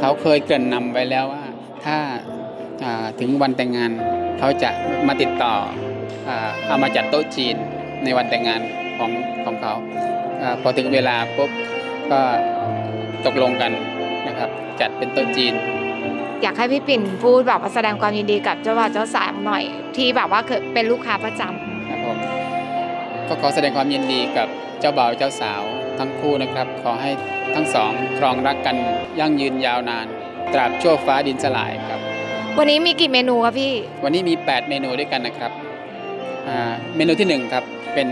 เขาเคยเกริ่นนำไว้แล้วว่า ถ้าอ่าถึงวันแต่งงานเขาจะมาติดต่ออ่าเอามาจัดโต๊ะจีนในวันแต่งงานของของเขาอาพอถึงเวลาปุ๊บก็ตกลงกันนะครับ จัดเป็นโต๊ะจีน อยากให้พี่ปิ่นพูดแบบว่าแสดงความยินดีกับเจ้าบ่าวเจ้าสาวหน่อย ที่แบบว่าเคยเป็นลูกค้าประจำครับผมก็ขอแสดงความยินดีกับเจ้าบ่าวเจ้าสาว ทั้งคู่นะครับ ขอให้ทั้งสองครองรักกันยั่งยืนยาวนาน ตราบชั่วฟ้าดินสลายครับ วันนี้มีกี่เมนูครับพี่ วันนี้มี 8 เมนูด้วยกันนะครับอ่าเมนูที่ 1 ครับเป็น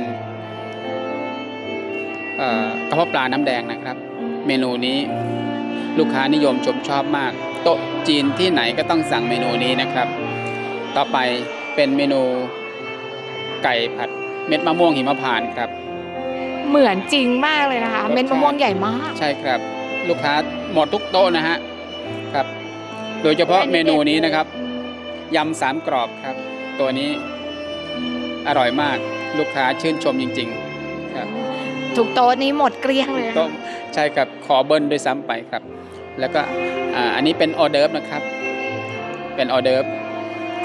เอ่อกระเพาะปลาน้ำแดงนะครับ เมนูนี้ลูกค้านิยมชมชอบมาก โต๊ะจีนที่ไหนก็ต้องสั่งเมนูนี้นะครับ ต่อไปเป็นเมนูไก่ผัดเม็ดมะม่วงหิมพานต์ครับ เหมือนจริงมากเลยนะคะรสชาติเม็ดมะม่วงใหญ่มากใช่ครับ ลูกค้าหมดทุกโต๊ะนะฮะครับ โดยเฉพาะเมนูนี้นะครับยำสามกรอบครับ ตัวนี้อร่อยมากลูกค้าชื่นชมจริง ๆ ครับทุกโต๊ะนี้หมดเกลี้ยงเลยนะโต๊ะใช่ครับขอเบิ้ลด้วยซ้ำไปครับ แล้วก็อ่าอันนี้เป็นออเดิร์ฟนะครับ เป็นออเดิร์ฟ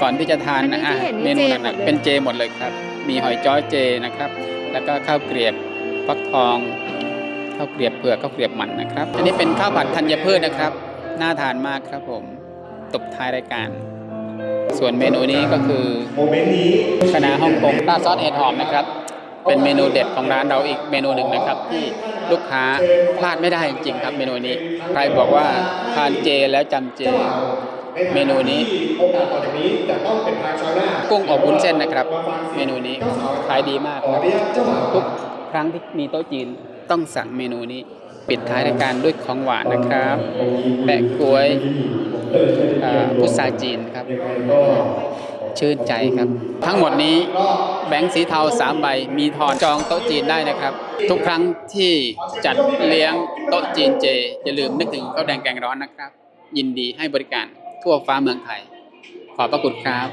ก่อนที่จะทานนะอัอะที่ห็เมนูจนั้นหมน่ะดลยเป็นเจหมดเลยครับ มีหอยจ้อเจนะครับ แล้วก็ข้าวเกรียบ ฟักทองข้าวเกรียบเผือกข้าวเกรียบมันนะครับ อันนี้เป็นข้าวผัดธัญพืชนะครับ น่าทานมากครับผมตบท้ายรายการ ส่วนเมนูนี้ก็คือโมเมนต์นี้คณะฮ่องกงราดซอสเห็ดหอมนะครับ เป็นเมนูเด็ดของร้านเราอีกเมนูหนึ่งนะครับ ที่ลูกค้าพลาดไม่ได้จริงๆครับ เมนูนี้ใครบอกว่าทานเจแล้วจำเจเมนูนี้โอกาสต่อจากนี้จะต้องเป็นทางชาวนากุ้งอบวุ้นเส้นนะครับ เมนูนี้ขายดีมากครับทุก ครั้งที่มีโต๊ะจีนต้องสั่งเมนูนี้ ปิดท้ายรายการด้วยของหวานนะครับแปะกล้วยพุทราจีนครับ ชื่นใจครับ ทั้งหมดนี้แบงค์สีเทา3ใบมีทอนจองโต๊ะจีนได้นะครับ ทุกครั้งที่จัดเลี้ยงโต๊ะจีนเจอย่าลืมนึกถึงข้าวแดงแกงร้อนนะครับ ยินดีให้บริการทั่วฟ้าเมืองไทย ขอบพระคุณครับ